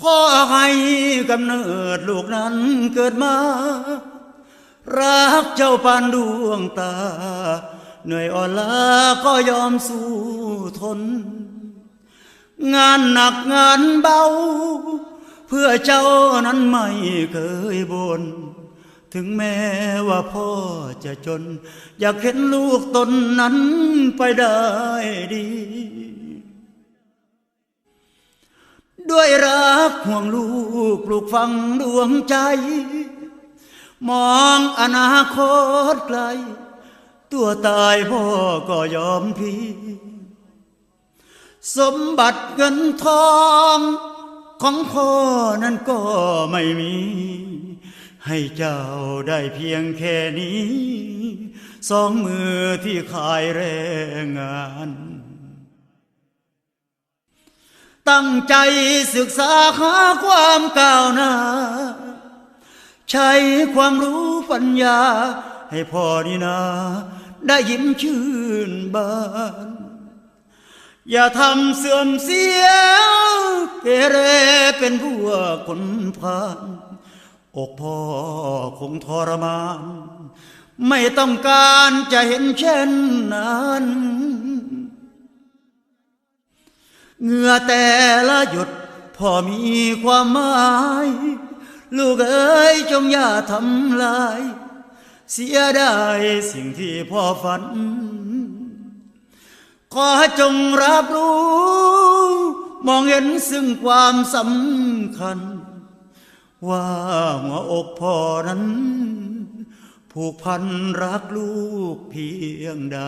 พ่อให้กำเนิดลูกนั้นเกิดมา รักเจ้าปานดวงตา เหนื่อยอ่อนล้าก็ยอมสู้ทน งานหนักงานเบา เพื่อเจ้านั้นไม่เคยบน่นถึงแม้ว่าพ่อจะจน อยากเห็นลูกตนนั้นไปได้ดี ด้วยรักห่วงลูกปลูกฝังดวงใจ มองอนาคตไกล ตัวตายพ่อก็ยอมพีสมบัติเงินทองของพ่อนั้นก็ไม่มี ให้เจ้าได้เพียงแค่นี้ สองมือที่ขายแรงงาน ตั้งใจศึกษาหาความก้าวหน้า ใช้ความรู้ปัญญา ให้พ่อนี่นาได้ยิ้มชื่นบาน อย่าทำเสื่อมเสียเกเรเป็นพวกคนพานอกพ่อคงทรมาน ไม่ต้องการจะเห็นเช่นนั้น เหงื่อแต่ละหยดพอมีความหมาย ลูกเอ๋ยจงอย่าทำลาย เสียได้สิ่งที่พ่อฝัน ขอจงรับรู้ มองเห็นซึ่งความสำคัญ ว่าหัวอกพ่อนั้น ผูกพันรักลูกเพียงใด